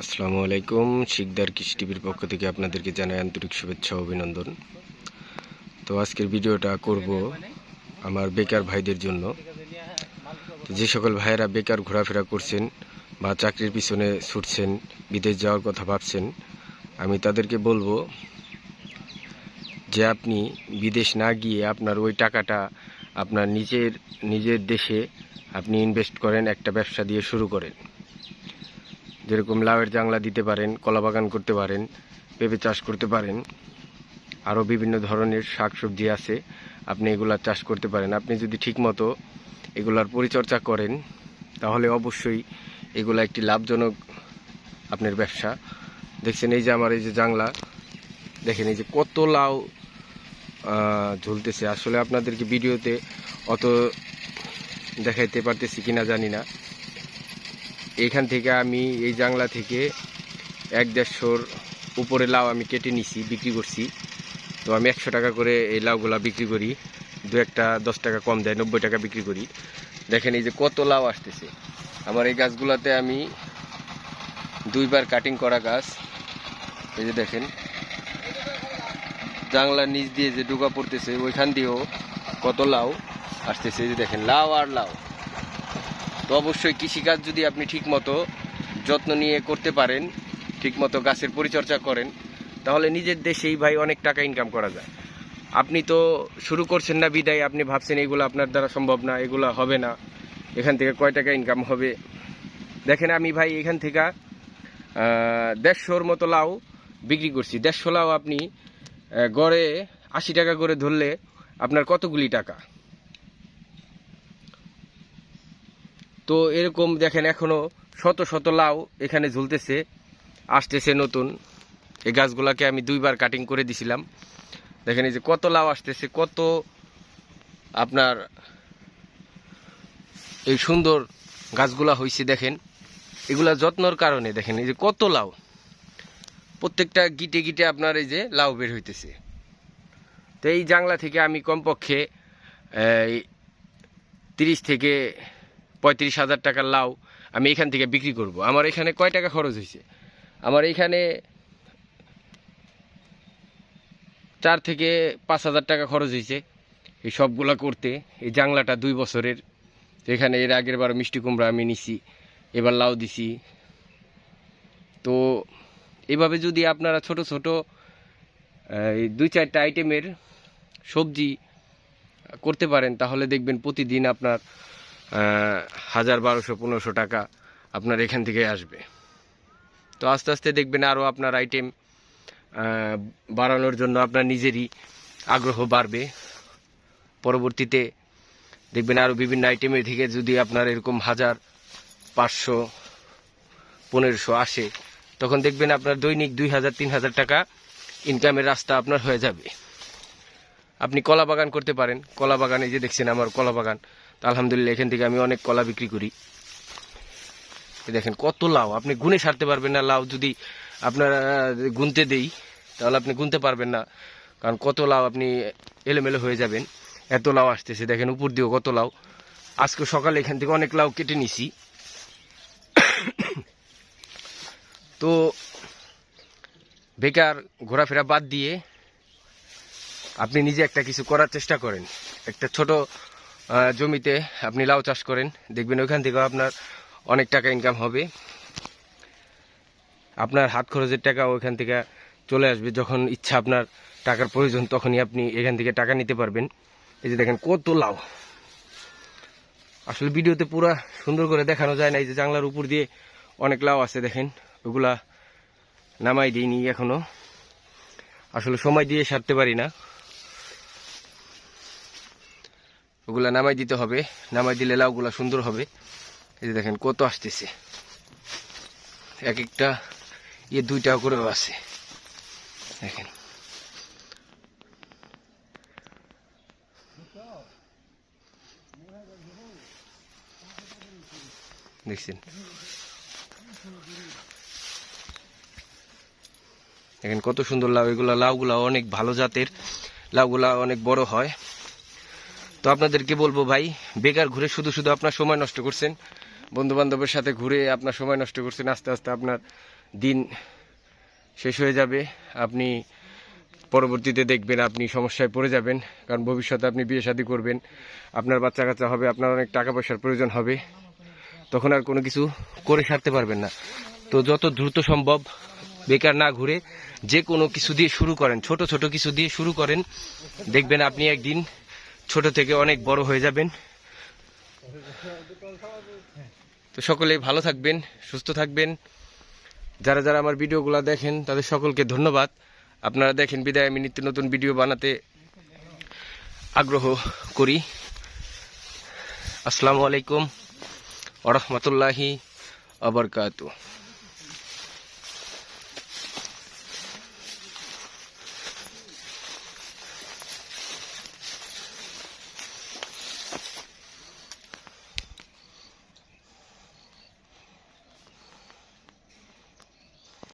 আসসালামু আলাইকুম, শিকদার কৃষি টিভির পক্ষ থেকে আপনাদেরকে জানাই আন্তরিক শুভেচ্ছা অভিনন্দন। তো আজকের ভিডিওটা করব আমার বেকার ভাইদের জন্য। যে সকল ভাইয়েরা বেকার ঘোরাফেরা করছেন বা চাকরির পিছনে ছুটছেন, বিদেশ যাওয়ার কথা ভাবছেন, আমি তাদেরকে বলব যে আপনি বিদেশ না গিয়ে আপনার ওই টাকাটা আপনার নিজের নিজের দেশে আপনি ইনভেস্ট করেন, একটা ব্যবসা দিয়ে শুরু করেন। যেরকম লাউয়ের জাংলা দিতে পারেন, কলা বাগান করতে পারেন, পেঁপে চাষ করতে পারেন, আরও বিভিন্ন ধরনের শাকসবজি আছে, আপনি এগুলা চাষ করতে পারেন। আপনি যদি ঠিকমতো এগুলার পরিচর্যা করেন, তাহলে অবশ্যই এগুলা একটি লাভজনক আপনার ব্যবসা। দেখছেন এই যে আমার এই যে জাংলা, দেখেন এই যে কত লাউ ঝুলতেছে। আসলে আপনাদেরকে ভিডিওতে অত দেখাইতে পারতেছি কিনা জানি না। এখান থেকে আমি এই জাংলা থেকে এক দেড়শোর উপরে লাউ আমি কেটে নিছি, বিক্রি করছি। তো আমি একশো টাকা করে এই লাউগুলা বিক্রি করি। দু একটা দশ টাকা কম দেয়, নব্বই টাকা বিক্রি করি। দেখেন এই যে কত লাউ আসতেছে। আমার এই গাছগুলাতে আমি দুইবার কাটিং করা গাছ। এই যে দেখেন। জাংলার নিচ দিয়ে যে ডুকা পড়তেছে, ওইখান দিয়েও কত লাউ আসতেছে। এই যে দেখেন, লাউ আর লাউ। তো অবশ্যই কৃষিকাজ যদি আপনি ঠিকমতো যত্ন নিয়ে করতে পারেন, ঠিকমতো গাছের পরিচর্যা করেন, তাহলে নিজের দেশেই ভাই অনেক টাকা ইনকাম করা যায়। আপনি তো শুরু করছেন না বিদায়, আপনি ভাবছেন এগুলো আপনার দ্বারা সম্ভব না, এগুলো হবে না, এখান থেকে কয় টাকা ইনকাম হবে? দেখেন আমি ভাই এখান থেকে দেড়শোর মতো লাউ বিক্রি করছি। দেড়শো লাউ আপনি গড়ে আশি টাকা করে ধরলে আপনার কতগুলি টাকা? তো এরকম দেখেন এখনও শত শত লাউ এখানে ঝুলতেছে, আসতেছে নতুন। এই গাছগুলাকে আমি দুইবার কাটিং করে দিছিলাম। দেখেন এই যে কত লাউ আসতেছে, কত আপনার এই সুন্দর গাছগুলা হয়েছে দেখেন। এগুলা যত্নর কারণে দেখেন এই যে কত লাউ। প্রত্যেকটা গিটে গিটে আপনার এই যে লাউ বের হইতেছে। তো এই জাংলা থেকে আমি কমপক্ষে তিরিশ থেকে পঁয়ত্রিশ হাজার টাকার লাউ আমি এখান থেকে বিক্রি করব। আমার এখানে কয় টাকা খরচ হয়েছে আমার এখানে চার থেকে পাঁচ হাজার টাকা খরচ হয়েছে এই সবগুলা করতে। এই জাংলাটা দুই বছরের। এখানে এর আগের বার মিষ্টি কুমড়া আমি নিছি, এবার লাউ দিছি। তো এভাবে যদি আপনারা ছোট ছোট এই দুই চারটা আইটেমের সবজি করতে পারেন, তাহলে দেখবেন প্রতিদিন আপনার হাজার বারোশো, পনেরোশো টাকা আপনার এখান থেকে আসবে। তো আস্তে আস্তে দেখবেন আরও আপনার আইটেম বাড়ানোর জন্য আপনার নিজেরই আগ্রহ বাড়বে। পরবর্তীতে দেখবেন আরও বিভিন্ন আইটেমের থেকে যদি আপনার এরকম হাজার পাঁচশো, পনেরোশো আসে, তখন দেখবেন আপনার দৈনিক দুই হাজার, তিন হাজার টাকা ইনকামের রাস্তা আপনার হয়ে যাবে। আপনি কলা বাগান করতে পারেন। কলা বাগানে যে দেখছেন আমার কলা বাগান আলহামদুলিল্লাহ, এখান থেকে আমি অনেক কলা বিক্রি করি। দেখেন, কত লাউ। আপনি গুনে সারতে পারবেন না, লাউ যদি আপনার গুনতে দেই, তাহলে আপনি গুনতে পারবেন না। কারণ কত লাউ আপনি এলোমেলো হয়ে যাবেন, এত লাউ আসতেছে। দেখেন, উপর দিয়েও কত লাউ। আজকে সকালে এখান থেকে অনেক লাউ কেটে নিছি। তো বেকার ঘোরাফেরা বাদ দিয়ে আপনি নিজে একটা কিছু করার চেষ্টা করেন। একটা ছোট জমিতে আপনি লাউ চাষ করেন, দেখবেন ওইখান থেকেও আপনার অনেক টাকা ইনকাম হবে। আপনার হাত খরচের টাকা ওইখান থেকে চলে আসবে, যখন ইচ্ছা আপনার টাকার প্রয়োজন, তখনই আপনি এখান থেকে টাকা নিতে পারবেন। এই যে দেখেন কত লাউ। আসলে ভিডিওতে পুরা সুন্দর করে দেখানো যায় না, এই যে জানলার উপর দিয়ে অনেক লাউ আছে দেখেন, ওগুলা নামাই দিইনি এখনও। আসলে সময় দিয়ে সারতে পারি না। ওগুলা নামাই দিতে হবে। নামাই দিলে লাউগুলা সুন্দর হবে। এই যে দেখেন কত আসতেছে। এক একটা ইয়ে দুইটা করেও আছে। দেখেন। দেখছেন? দেখেন কত সুন্দর লাউ। এগুলা লাউগুলা অনেক ভালো জাতের। লাউগুলা অনেক বড় হয়। তো আপনাদেরকে বলব ভাই? বেকার ঘুরে শুধু শুধু আপনার সময় নষ্ট করছেন। বন্ধু বান্ধবের সাথে ঘুরে আপনার সময় নষ্ট করছেন। আস্তে আস্তে আপনার দিন শেষ হয়ে যাবে। আপনি পরবর্তীতে দেখবেন আপনি সমস্যায় পড়ে যাবেন, কারণ ভবিষ্যতে আপনি বিয়ে শাদী করবেন, আপনার বাচ্চা কাচ্চা হবে, আপনার অনেক টাকা পয়সার প্রয়োজন হবে। তখন আর কোনো কিছু করে সারতে পারবেন না। তো যত দ্রুত সম্ভব বেকার না ঘুরে যে কোনো কিছু দিয়ে শুরু করেন। ছোট ছোট কিছু দিয়ে শুরু করেন। দেখবেন আপনি একদিন ছোট থেকে অনেক বড় হয়ে যাবেন। তো সকলেই ভালো থাকবেন, সুস্থ থাকবেন। যারা যারা আমার ভিডিওগুলো দেখেন, তাদের সকলকে ধন্যবাদ। আপনারা দেখেন বিদায়, আমি নিত্য নতুন ভিডিও বানাতে আগ্রহ করি। আসসালামু আলাইকুম ওরহমতুল্লাহি আবরকাতু